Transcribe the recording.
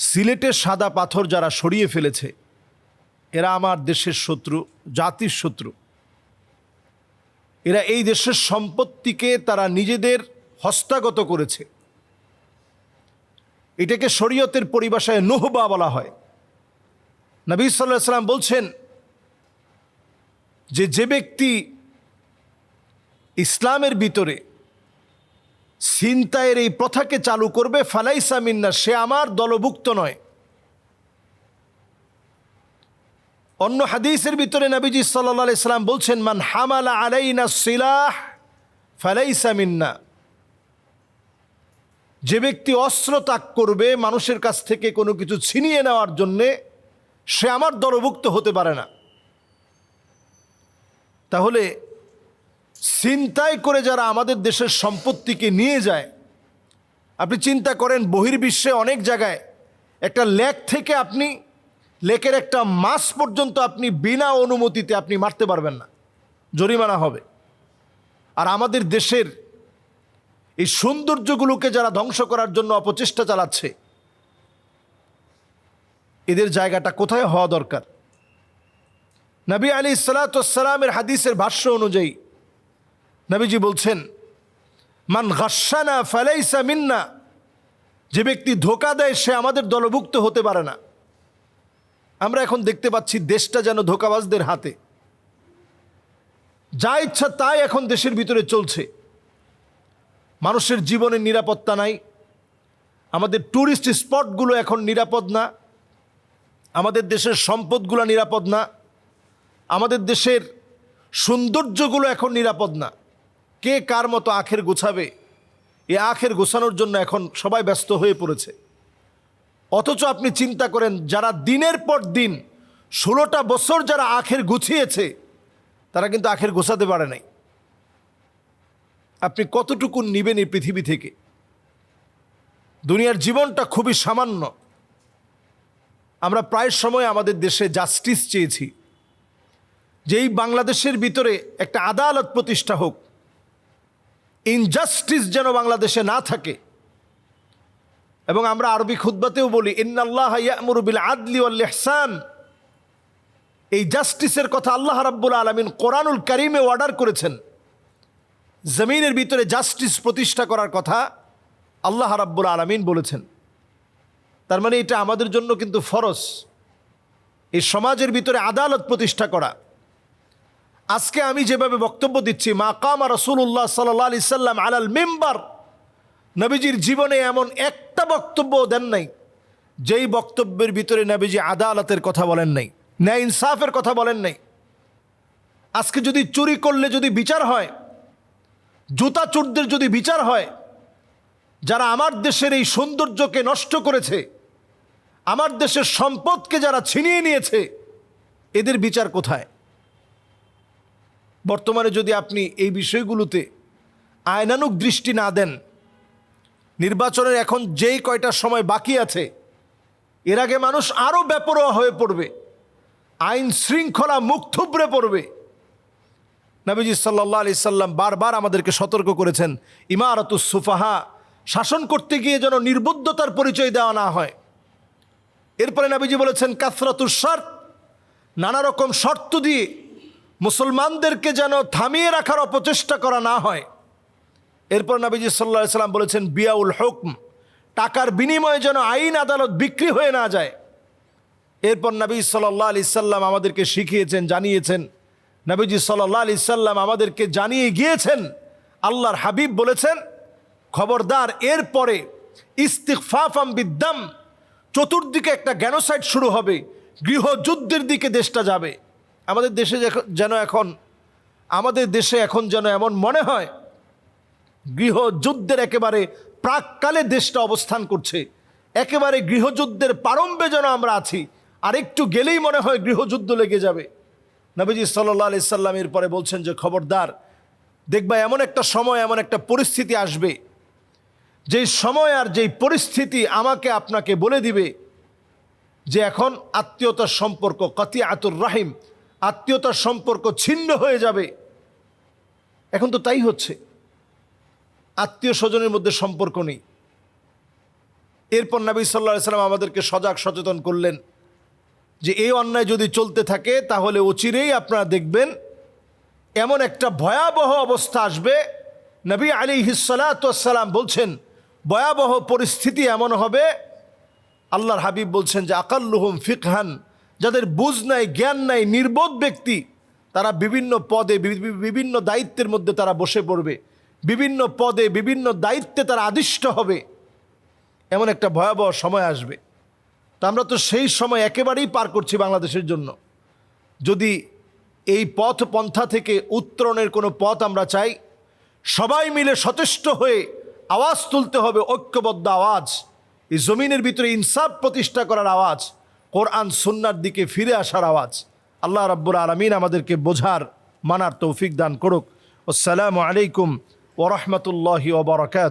সিলেটের সাদা পাথর যারা সরিয়ে ফেলেছে, এরা আমার দেশের শত্রু, জাতির শত্রু। এরা এই দেশের সম্পত্তিকে তারা নিজেদের হস্তাগত করেছে। এটাকে শরীয়তের পরিভাষায় নহবা বলা হয়। নবী সাল্লাহ সাল্লাম বলছেন যে যে ব্যক্তি ইসলামের ভিতরে ছিনতাইয়ের এই প্রথাকে চালু করবে, ফালাইসা মিন্না, সে আমার দলভুক্ত নয়। অন্য হাদিসের ভিতরে নবীজি সাল্লা সাল্লাম বলছেন, মান হামালা আলাইনা সিলাহ, ফালাইসা মিন্না। যে ব্যক্তি অস্ত্র ত্যাগ করবে মানুষের কাছ থেকে কোনো কিছু ছিনিয়ে নেওয়ার জন্যে, সে আমার দলভুক্ত হতে পারে না। তাহলে চিন্তায় করে যারা আমাদের দেশের সম্পত্তিকে নিয়ে যায়, আপনি চিন্তা করেন বহির্বিশ্বে অনেক জায়গায় একটা লেক থেকে আপনি, লেকের একটা মাস পর্যন্ত আপনি বিনা অনুমতিতে আপনি মারতে পারবেন না, জরিমানা হবে। আর আমাদের দেশের এই সৌন্দর্যগুলোকে যারা ধ্বংস করার জন্য অপচেষ্টা চালাচ্ছে, এদের জায়গাটা কোথায় হওয়া দরকার? নবী আলী সালাতামের হাদিসের ভাষ্য অনুযায়ী নবীজি বলছেন, মান গাসানা ফালাইসা মিন্না যে ব্যক্তি ধোকা দেয়, সে আমাদের দলভুক্ত হতে পারে না। আমরা এখন দেখতে পাচ্ছি দেশটা যেন ধোকাবাজদের হাতে। যা ইচ্ছা তাই এখন দেশের ভিতরে চলছে। মানুষের জীবনের নিরাপত্তা নাই। আমাদের ট্যুরিস্ট স্পটগুলো এখন নিরাপদ না। আমাদের দেশের সম্পদগুলো নিরাপদ না। আমাদের দেশের সৌন্দর্যগুলো এখন নিরাপদ না। কে কার মতো আখের গোছাবে? এ আখের গোছানোর জন্য এখন সবাই ব্যস্ত হয়ে পড়েছে। অথচ আপনি চিন্তা করেন, যারা দিনের পর দিন ষোলোটা বছর যারা আখের গুছিয়েছে, তারা কিন্তু আখের গোছাতে পারে নাই। আপনি কতটুকু নিবেন এই পৃথিবী থেকে? দুনিয়ার জীবনটা খুবই সামান্য। আমরা প্রায় সময় আমাদের দেশে জাস্টিস চেয়েছি যে এই বাংলাদেশের ভিতরে একটা আদালত প্রতিষ্ঠা হোক ইনজাস্টিস যেন বাংলাদেশে না থাকে। এবং আমরা আরবি খুদ্বাতেও বলি, ইন্নাল্লাহ ইয়ামুরবিল আদলি ওয়াল ইহসান। এই জাস্টিসের কথা আল্লাহ রাব্বুল আলমিন কোরআনুল করিমে অর্ডার করেছেন। জমিনের ভিতরে জাস্টিস প্রতিষ্ঠা করার কথা আল্লাহ রাব্বুল আলমিন বলেছেন। তার মানে এটা আমাদের জন্য কিন্তু ফরজ। এই সমাজের ভিতরে আদালত প্রতিষ্ঠা করা। আজকে আমি যেভাবে বক্তব্য দিচ্ছি, মা কামা রসুল্লাহ সাল্লাহ সাল্লাম আলাল মেম্বার, নবীজির জীবনে এমন একটা বক্তব্য দেন নাই, যেই বক্তব্যের ভিতরে নবীজি আদালতের কথা বলেন নাই, ন্যায় ইনসাফের কথা বলেন নাই। আজকে যদি চুরি করলে যদি বিচার হয়, জুতা চোরদের যদি বিচার হয়, যারা আমার দেশের এই সৌন্দর্যকে নষ্ট করেছে, আমার দেশের সম্পদকে যারা ছিনিয়ে নিয়েছে, এদের বিচার কোথায়? বর্তমানে যদি আপনি এই বিষয়গুলোতে আয়নানুক দৃষ্টি না দেন, নির্বাচনের এখন যেই কয়টা সময় বাকি আছে, এর আগে মানুষ আরও বেপরোয়া হয়ে পড়বে, আইন শৃঙ্খলা মুখ থুবড়ে পড়বে। নবীজি সাল্লাহ আলি সাল্লাম বারবার আমাদেরকে সতর্ক করেছেন, ইমারতুস সুফাহা, শাসন করতে গিয়ে যেন নির্বুদ্ধতার পরিচয় দেওয়া না হয়। এরপরে নবীজি বলেছেন কাসরাতুর শর্ত, নানা রকম শর্ত দিয়ে মুসলমানদেরকে যেন থামিয়ে রাখার অপচেষ্টা করা না হয়। এরপর নবীজি সাল্লাহ সাল্লাম বলেছেন, বিয়াউল হুকম, টাকার বিনিময়ে যেন আইন আদালত বিক্রি হয়ে না যায়। এরপর নবী সাল্লাহ আলি সাল্লাম আমাদেরকে শিখিয়েছেন, জানিয়েছেন, নবীজি সাল্লাহ আলি সাল্লাম আমাদেরকে জানিয়ে গিয়েছেন, আল্লাহর হাবিব বলেছেন, খবরদার, এরপরে ইস্তিকফাফাম বিদ্যাম চতুর্দিকে একটা গ্যানোসাইড শুরু হবে, গৃহযুদ্ধের দিকে দেশটা যাবে। আমাদের দেশে যেন এখন, আমাদের দেশে এখন যেন এমন মনে হয়, গৃহযুদ্ধের একেবারে প্রাককালে দেশটা অবস্থান করছে। একেবারে গৃহযুদ্ধের প্রারম্ভে যেন আমরা আছি, আর একটু গেলেই মনে হয় গৃহযুদ্ধ লেগে যাবে। নবীজি সাল্লাহ আলি সাল্লামের পরে বলছেন যে, খবরদার, দেখবা এমন একটা সময়, এমন একটা পরিস্থিতি আসবে। যেই সময় আর যেই পরিস্থিতি আমাকে আপনাকে বলে দিবে যে, এখন আত্মীয়তার সম্পর্ক কতি আতুর রাহিম আত্মীয়তার সম্পর্ক ছিন্ন হয়ে যাবে। এখন তো তাই হচ্ছে। আত্মীয় স্বজনের মধ্যে সম্পর্ক নেই। এরপর নবী সাল্লাহ সাল্লাম আমাদেরকে সজাগ সচেতন করলেন যে এই অন্যায় যদি চলতে থাকে, তাহলে অচিরেই আপনারা দেখবেন এমন একটা ভয়াবহ অবস্থা আসবে। নবী আলী হিসালাতাম বলছেন, ভয়াবহ পরিস্থিতি এমন হবে। আল্লাহর হাবিব বলছেন যে, আকাল্লুহম ফিকহান যাদের বুঝ নাই, জ্ঞান নাই, নির্বোধ ব্যক্তি, তারা বিভিন্ন পদে বিভিন্ন দায়িত্বের মধ্যে তারা বসে পড়বে। বিভিন্ন পদে, বিভিন্ন দায়িত্বে তারা আদিষ্ট হবে। এমন একটা ভয়াবহ সময় আসবে। তো আমরা তো সেই সময় একেবারেই পার করছি বাংলাদেশের জন্য। যদি এই পথ পন্থা থেকে উত্তরণের কোনো পথ আমরা চাই, সবাই মিলে সচেষ্ট হয়ে আওয়াজ তুলতে হবে ঐক্যবদ্ধ আওয়াজ। এই জমিনের ভিতরে ইনসাফ প্রতিষ্ঠা করার আওয়াজ। কোরআন সুন্নার দিকে ফিরে আসার আওয়াজ। আল্লাহ রাব্বুল আলমিন আমাদেরকে বোঝার, মানার তৌফিক দান করুক। আসসালামু আলাইকুম ওরহমতুল্লাহি ওবরাকাত